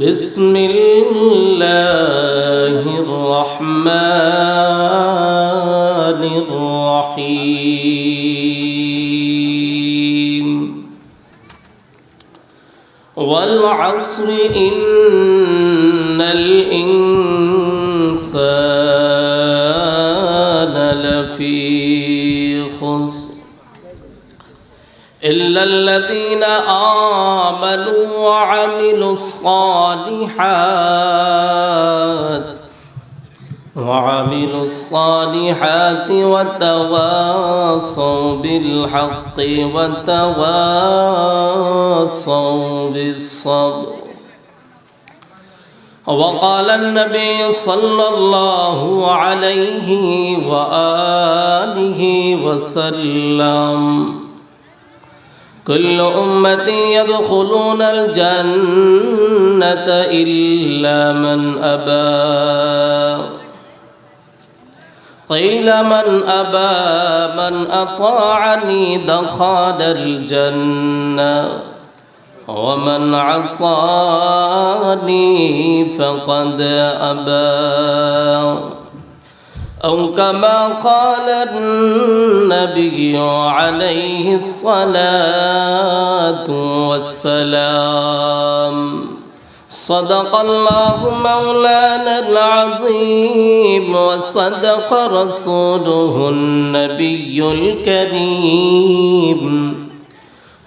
بسم الله الرحمن الرحيم. والعصر إن الإنسان لفي خسر إلا الذين آمنوا وعملوا الصالحات وعملوا الصالحات وتواصوا بالحق وتواصوا بالصبر. وقال النبي صلى الله عليه وآله وسلم كل أمتي يدخلون الجنة إلا من أبى. قيل من أبى من أطاعني دخل الجنة. ومن عصاني فقد أبى. أو كما قال النبي عليه الصلاة والسلام. صدق الله مولانا العظيم وصدق رسوله النبي الكريم.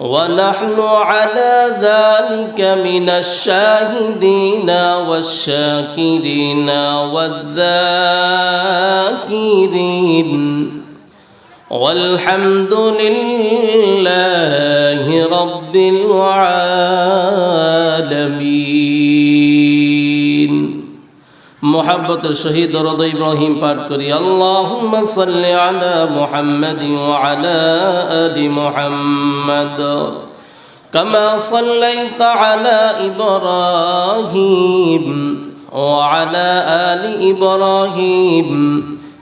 ونحن على ذلك من الشاهدين والشاكرين والذاكرين. والحمد لله رب العالمين محبة الشهيد رضا إبراهيم باركري اللهم صل على محمد وعلى آل محمد. كما صليت على إبراهيم وعلى آل إبراهيم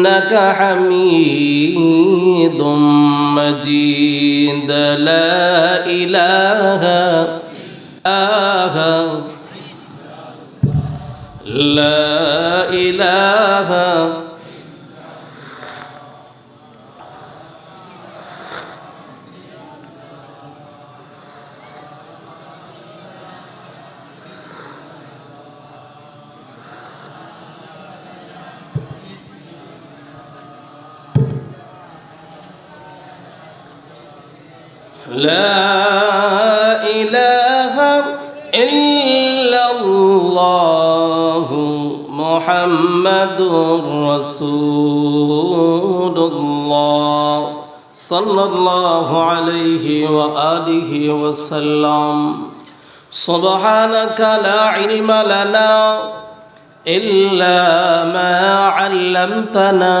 إنك حميد مجيد. لا إله آه. لا إله لا إله إلا الله محمد رسول الله صلى الله عليه وآله وسلم. سبحانك لا علم لنا إلا ما علمتنا.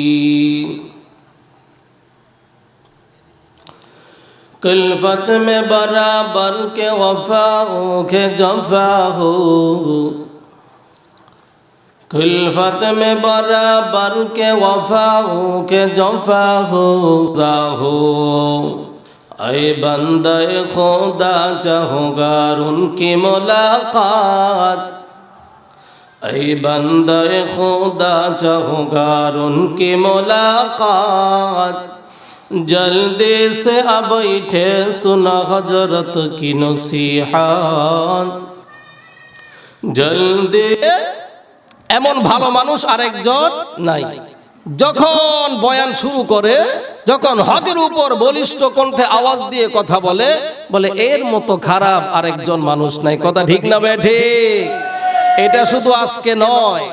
کلفت میں برابر کے وفا ہو کے جفا ہو کلفت میں برابر کے وفا ہو کے جفا ہو جا ہو اے بندہ خدا چاہوں گا ان کی ملاقات اے بندہ خدا چاہوں گا ان کی ملاقات जल्दी से अब बैठे सुना हजरत की नसीहात জলদি এমন ভালো মানুষ আরেকজন নাই যখন বয়ান শুরু করে যখন হকের উপর বলিষ্ঠ কণ্ঠে আওয়াজ দিয়ে কথা বলে বলে এর মতো খারাপ আরেকজন মানুষ নাই কথা ঠিক না বে ঠিক এটা শুধু আজকে নয়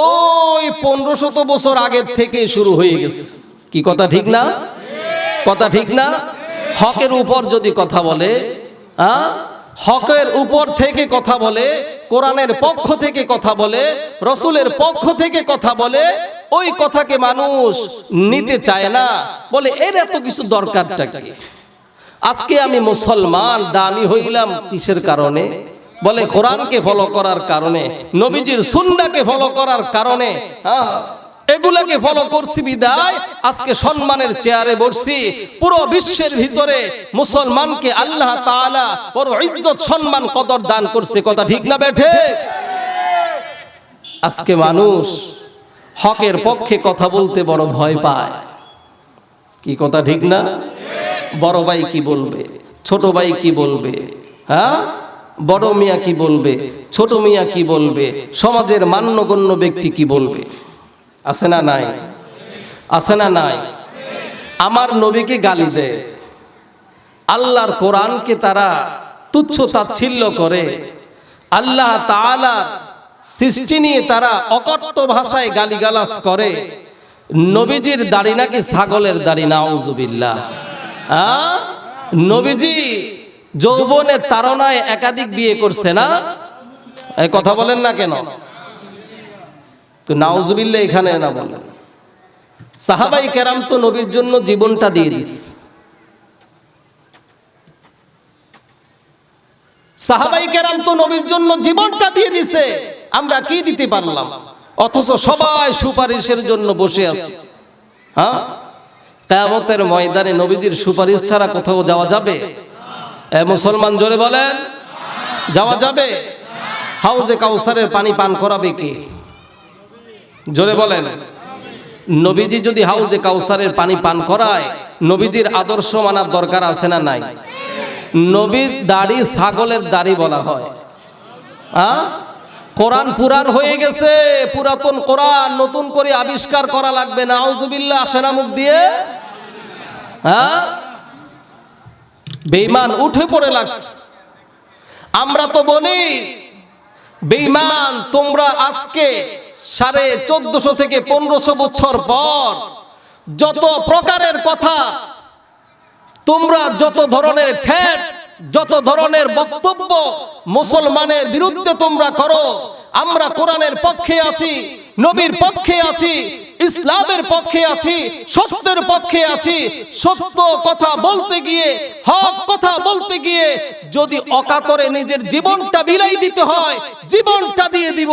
ওই পনেরো শত বছর আগের থেকে শুরু হয়ে গেছে কি কথা ঠিক না কথা ঠিক না? হকের উপর যদি কথা বলে হকের উপর থেকে কথা বলে কোরআনের পক্ষ থেকে কথা বলে রসুলের পক্ষ থেকে কথা বলে ওই কথাকে মানুষ নিতে চায় না। বলে এর এত কিছু দরকারটা কি? আজকে আমি মুসলমান দামি হইলাম কিসের কারণে? বলে কোরআনকে ফলো করার কারণে নবীজির সুন্নাকে ফলো করার কারণে হ্যাঁ, এগুলাকে ফলো করছি বিদায়। আজকে সম্মানের চেয়ারে বসছি। পুরো বিশ্বের ভিতরে মুসলমানকে আল্লাহ ইজ্জত, সম্মান, কদর দান করছে। কথা ঠিক না বেঠে? আজকে মানুষ হকের পক্ষে কথা বলতে বড় ভয় পায়। কি কথা ঠিক না? বড় ভাই কি বলবে? ছোট ভাই কি বলবে? হ্যাঁ? বড় মিয়া কি বলবে? ছোট মিয়া কি বলবে? সমাজের মান্যগণ্য ব্যক্তি কি বলবে? আছে না নাই? আছে না নাই? আমার নবীকে গালি দেয় আল্লাহর কোরআনকে তারা তুচ্ছ তাচ্ছিল্য করে। আল্লাহ তাআলা সৃষ্টি নিয়ে তারা অকট্ট ভাষায় গালিগালাজ করে। নবীজির দাড়ি নাকি ছাগলের দাড়ি, নাউজুবিল্লাহ। নবীজি যৌবনে তারনায় একাধিক বিয়ে করছে না? কথা বলেন না কেন? তো নাউজুবিল্লাহ এখানে না বলেন সাহাবাই কেরাম তো নবীর জন্য জীবনটা দিয়ে দিস। সাহাবাই কেরাম তো নবীর জন্য জীবনটা দিয়ে দিছে। আমরা কি দিতে পারলাম? অথচ সবাই সুপারিশের জন্য বসে আছে। হ্যাঁ? কেয়ামতের ময়দানে নবীজির সুপারিশ ছাড়া কোথাও যাওয়া যাবে? এ মুসলমান জোরে বলেন, যাওয়া যাবে? হাউজে কাউসারের পানি পান করাবে কে? জোরে বলেন। নবীজি যদি হাউজে কাউসারের পানি পান করায়, নবীজির আদর্শ মানার দরকার আছে না নাই? নবীর দাড়ি ছাগলের দাড়ি বলা হয়। কোরআন পুরান হয়ে গেছে, পুরাতন কোরআন নতুন করে আবিষ্কার করা লাগবে না। আউজুবিল্লাহ আসে না মুখ দিয়ে? হ্যাঁ বেঈমান উঠে পড়ে লাগছে। আমরা তো বলি, বেঈমান, তোমরা আজকে সাড়ে চোদ্দশো থেকে পনেরোশো বছর পর যত প্রকারের কথা, তোমরা যত ধরনের ঠেট, যত ধরনের বক্তব্য মুসলমানের বিরুদ্ধে তোমরা করো আমরা কোরআনের পক্ষে আছি, নবীর পক্ষে আছি, ইসলামের পক্ষে আছি, সত্যের পক্ষে আছি। সত্য কথা বলতে গিয়ে, হক কথা বলতে গিয়ে যদি অকাতরে নিজের জীবনটা বিলাই দিতে হয়, জীবনটা দিয়ে দিব।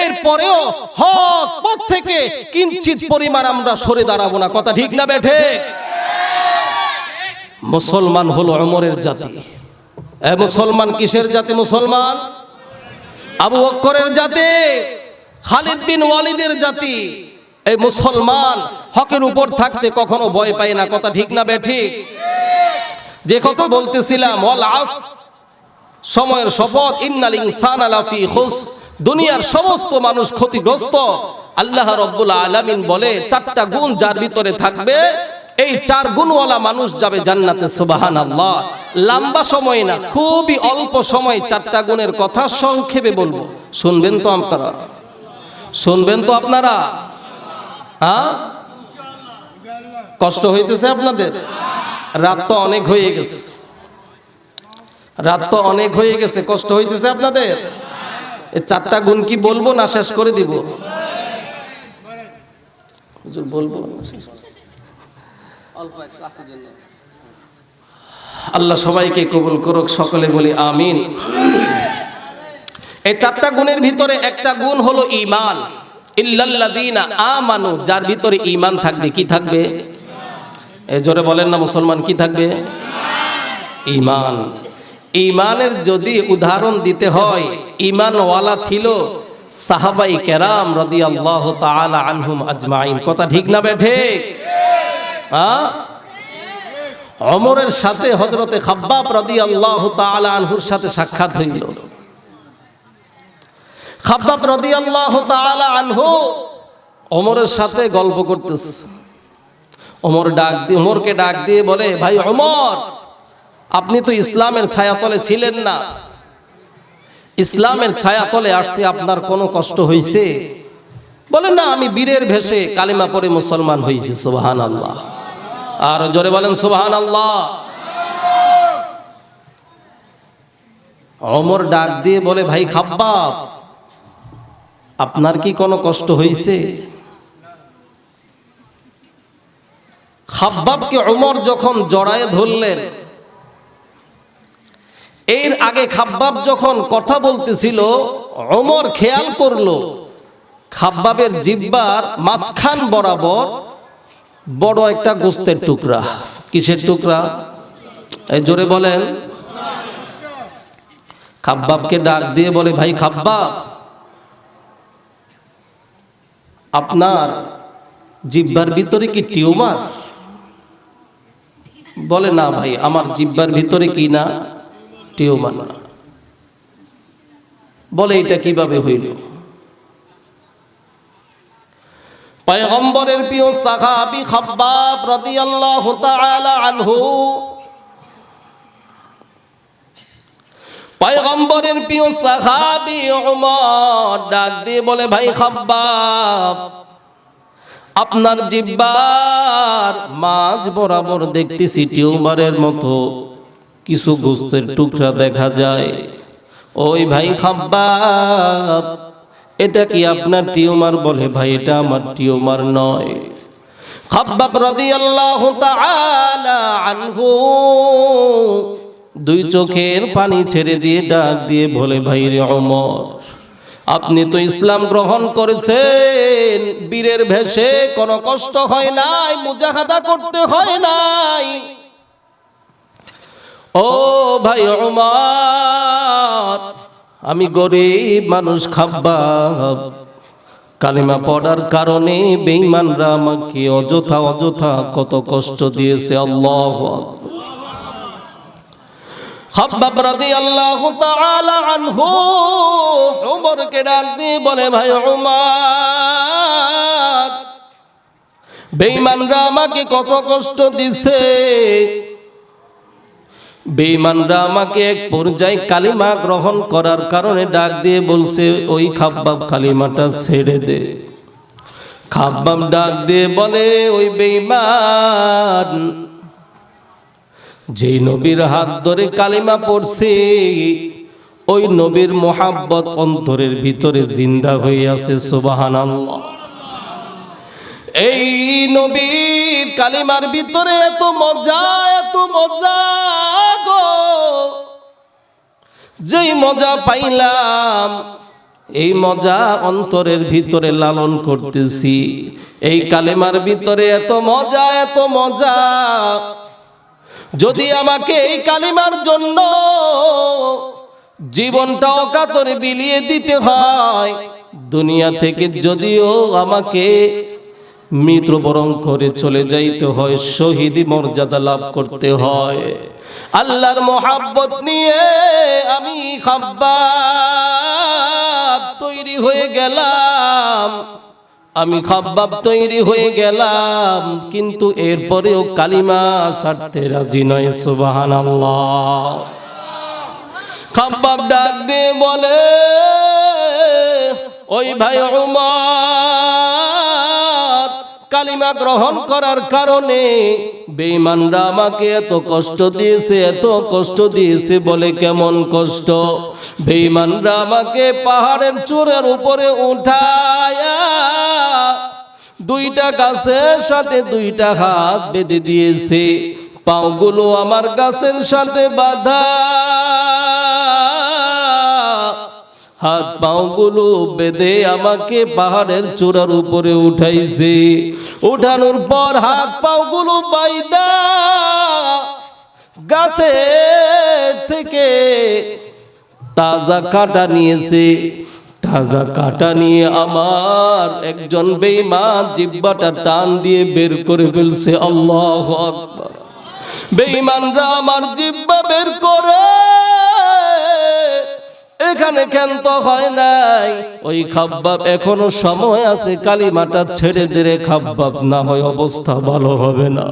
এরপরেও হক পথ থেকে কিঞ্চিত পরিমাণ আমরা সরে দাঁড়াবো না। কথা ঠিক না বেঠে? মুসলমান হলো অমরের জাতি। মুসলমান কিসের জাতি মুসলমান? আবু বক্করের জাতি, খালিদ বিন ওয়ালিদের জাতি। এই মুসলমান হকের উপর থাকতে কখনো ভয় পায় না, কথা ঠিক না বেঠিক? যে কথা বলতেছিলাম আস, সময়ের শপথ, ইন্নাল ইনসান আলাফি খুস। দুনিয়ার সমস্ত মানুষ ক্ষতিগ্রস্ত। আল্লাহ রব্বুল আলামিন বলে, চারটা গুণ যার ভিতরে থাকবে, এই চার গুণওয়ালা মানুষ যাবে জান্নাতে সুবাহান আল্লাহ লম্বা সময় না, খুবই অল্প সময় চারটা গুণের কথা সংক্ষেপে বলব। শুনবেন তো আপনারা? শুনবেন তো আপনারা? হ্যাঁ? কষ্ট হইতেছে আপনাদের? রাত তো অনেক হয়ে গেছে। রাত তো অনেক হয়ে গেছে, কষ্ট হইতেছে আপনাদের? চারটা গুণ কি বলব না শেষ করে দিব? বলব? না শেষ করে? আল্লাহ সবাইকে কবুল করুক, সকলে বলি আমিন। এই চারটা গুণের ভিতরে একটা গুণ হলো ইমান ইল্লাল্লাযীনা আমানু, যার ভিতরে ঈমান থাকবে, কি থাকবে? এ জোরে বলেন না মুসলমান, কি থাকবে? ঈমান। ঈমানের যদি উদাহরণ দিতে হয়, ঈমানওয়ালা ছিল সাহাবাই কেরাম রাদিয়াল্লাহু তাআলা আনহুম আজমাইন। কথা ঠিক না বে ঠিক? হ্যাঁ অমরের সাথে হজরতে খাব্বাব রাদিয়াল্লাহু তাআলা আনহুর সাথে সাক্ষাৎ হইল। খাব্বাব রাদিয়াল্লাহু তাআলা আনহু ওমরের সাথে গল্প করতেছে অমর ডাক দিয়ে, অমরকে ডাক দিয়ে বলে, ভাই অমর, আপনি তো ইসলামের ছায়াতলে ছিলেন না। ইসলামের ছায়াতলে আসতে আপনার কোনো কষ্ট হয়েছে বলেন না, আমি বীরের ভেসে কালিমা পরে মুসলমান হয়েছি সোহান আল্লাহ আর জোরে বলেন সুবহান আল্লাহ অমর ডাক দিয়ে বলে, ভাই খাব্বাব, আপনার কি কোনো কষ্ট হয়েছে খাব্বাবকে ওমর যখন জড়ায় ধরলেন, এর আগে খাব্বাব যখন কথা বলতেছিল ওমর খেয়াল করল, খাব্বাবের জিব্বার মাঝখান বরাবর বড় একটা গোস্তের টুকরা। কিসের টুকরা? এই জোরে বলেন। খাব্বাবকে ডাক দিয়ে বলে, ভাই খাব্বাব, আপনার জিব্বার ভিতরে কি টিউমার? বলে, না ভাই, আমার জিব্বার ভিতরে কি না? টিউমার বলে, এটা কীভাবে হইল? পয়গম্বরের প্রিয় সাহাবী খাব্বাব রাদিয়াল্লাহু তাআলা আনহু। পয়গম্বরের প্রিয় সাহাবী ওমর ডাক দিয়ে বলে, ভাই খাব্বাব, আপনার জিব্বার মাঝ বরাবর দেখতেছি টিউমারের মতো। কিছু গোস্তের টুকরা দেখা যায়। ওই ভাই খাব্বাব এটা কি আপনার টিউমার বলে? ভাই, এটা আমার টিউমার নয়। খাব্বাব রাদিয়াল্লাহু তাআলা আনহু দুই চোখের পানি ছেড়ে দিয়ে ডাক দিয়ে বলে, ভাই রে অমর আপনি তো ইসলাম গ্রহণ করেছেন। বীরের ভেষে কোনো কষ্ট হয় নাই, মুজাহাদা করতে হয় নাই। ও ভাই অমর আমি গরিব মানুষ খাব্বাব কালিমা পড়ার কারণে বেঈমানরা আমাকে অযথা অযথা কত কষ্ট দিয়েছে, আল্লাহ বলে, ভাই বেঈমানরা আমাকে কত কষ্ট দিছে বেঈমানরা আমাকে এক পর্যায়ে কালিমা গ্রহণ করার কারণে ডাক দিয়ে বলছে, ওই খাব্বাব কালিমাটা ছেড়ে দে। খাব্বাব ডাক দিয়ে বলে, ওই বেঈমান, যেই নবীর হাত ধরে কালিমা পড়ছে, ওই নবীর মোহাব্বত অন্তরের ভিতরে জিন্দা হয়ে আছে, সুবহানাল্লাহ। এই নবীর কালিমার ভিতরে এত মজা এত মজা গো। যেই মজা পাইলাম, এই মজা অন্তরের ভিতরে লালন করতেছি। এই কালেমার ভিতরে এত মজা এত মজা। যদি আমাকে এই কালিমার জন্য জীবনটা অকাতরে বিলিয়ে দিতে হয়, দুনিয়া থেকে যদিও আমাকে মৃত্যুবরণ করে চলে যাইতে হয়, শহীদি মর্যাদা লাভ করতে হয়। আল্লাহর মোহাব্বত নিয়ে আমি খাব্বাব তৈরি হয়ে গেলাম। আমি খাব্বাব তৈরি হয়ে গেলাম, কিন্তু এরপরেও কালিমা সারতে রাজি নয় সুবাহান খাব্বাব ডাক দিয়ে বলে, ওই ভাই উমার কালিমা গ্রহণ করার কারণে বেঈমানরা আমাকে এত কষ্ট দিয়েছে, এত কষ্ট দিয়েছে বলে কেমন কষ্ট? বেঈমানরা আমাকে পাহাড়ের চূড়ের উপরে উঠায়া দুইটা গাছের সাথে দুইটা হাত বেঁধে দিয়েছে। পাওগুলো আমার গাছের সাথে বাঁধা। হাত পাওগুলো বেঁধে আমাকে পাহাড়ের চূড়ার উপরে উঠাইছে। উঠানোর পর হাত পাওগুলো বাইদা গাছে থেকে তাজা কাটা নিয়েছে। তাজা কাটা নিয়ে আমার একজন বেঈমান জিব্বাটা টান দিয়ে বের করে ফেলছে। আল্লাহ আকবার। বেঈমানরা আমার জিব্বা বের করে এখানে ক্ষান্ত হয় নাই। ওই খাব্বাব এখনও সময় আছে, কালিমাটা ছেড়ে দিলে খাব্বাব না হয় অবস্থা ভালো হবে না।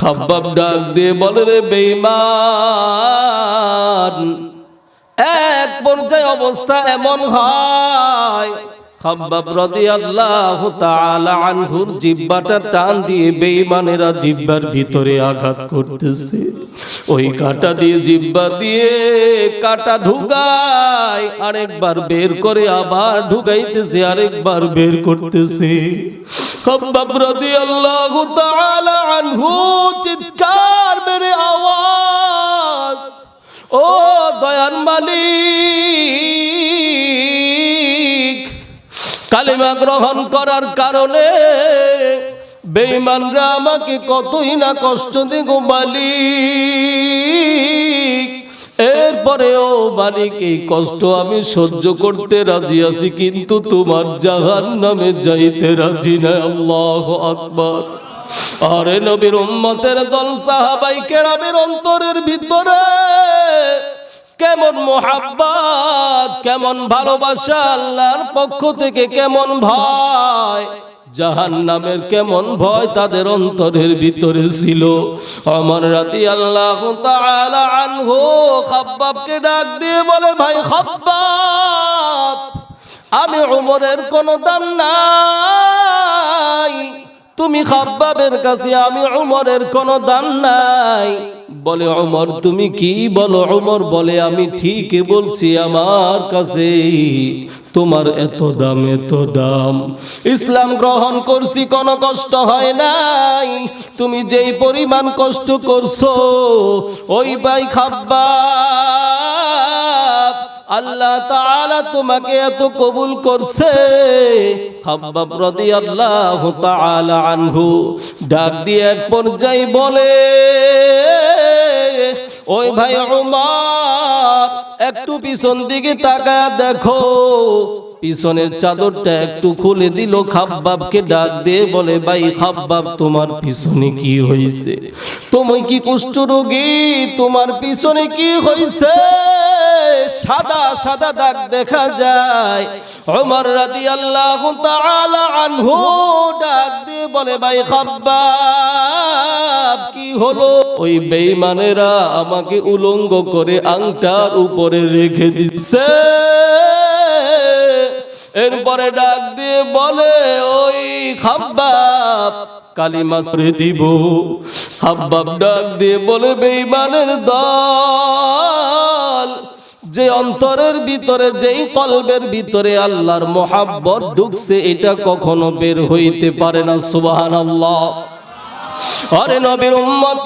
খাব্বাব ডাক দিয়ে বলে, রে বেঈমান, এক পর্যায়ে অবস্থা এমন হয় খাব্বাব রাদিয়াল্লাহু তাআলা আনহুর জিহ্বাটা টান দিয়ে বেঈমানেরা জিহ্বার ভিতরে আঘাত করতেছে। ওই কাটা দিয়ে জিহ্বা দিয়ে কাটা ঢুকায়, আরেকবার বের করে আবার ঢুকাইতেছে, আরেকবার বের করতেছে। খাব্বাব রাদিয়াল্লাহু তাআলা আনহু চিৎকার মেরে আওয়াজ, ও দয়ান মালিক কালিমা গ্রহণ করার কারণে বেঈমানরা আমাকে কতই না কষ্ট দিগ মালিক। এরপরেও, মালিক, এই কষ্ট আমি সহ্য করতে রাজি আছি, কিন্তু তোমার জাহান নামে যাইতে রাজি না আল্লাহ আকবার। আরে নবীর উম্মতের দল, সাহাবাই কেরামের অন্তরের ভিতরে কেমন মোহাব্বত, কেমন ভালোবাসা আল্লাহর পক্ষ থেকে কেমন ভয়? জাহান নামের কেমন ভয় তাদের অন্তরের ভিতরে ছিল। আমার রাতি আল্লাহ আনহু খাব্বাবকে ডাক দিয়ে বলে, ভাই খাব্বাব, আমি উমরের কোনো দাম নাই। তুমি খাব্বাবের কাছে আমি উমরের কোনো দাম নাই। বলে, উমর, তুমি কি বলো? উমর বলে, আমি ঠিকই বলছি আমার কাছে, তোমার এত দাম এত দাম। ইসলাম গ্রহণ করছি, কোনো কষ্ট হয় নাই। তুমি যেই পরিমাণ কষ্ট করছ, ওই ভাই খাব্বাব আল্লাহ তাআলা তোমাকে এত কবুল করছে। খাব্বাব রাদিয়াল্লাহু তাআলা আনহু ডাক দিয়ে এক পর্যায়ে বলে, ওই ভাই উমর, একটু পিছন দিকে তাকায় দেখো পিছনের চাদরটা একটু খুলে দিল, খাব্বাবকে ডাক দিয়ে বলে, ভাই খাব্বাব, তোমার পিছনে কি হয়েছে তুমি কি কুষ্ঠ রোগী? তোমার পিছনে কি হয়েছে সাদা সাদা দাগ দেখা যায়। ওমর রাদিয়াল্লাহু তাআলা আনহু ডাক দিয়ে বলে, ভাই খাব্বাব, কি হলো? ওই বেঈমানেরা আমাকে উলঙ্গ করে আংটার উপরে রেখে দিচ্ছে। এরপরে ডাক দিয়ে বলে, ওই খাব্বাব, কালিমা করে দিব। খাব্বাব ডাক দিয়ে বলে, বেঈমানের দল, যে অন্তরের ভিতরে, যেই কলবের ভিতরে আল্লাহর মোহাব্বত ঢুকছে, এটা কখনো বের হইতে পারে না, সুবহানাল্লাহ। আরে নবীর উম্মত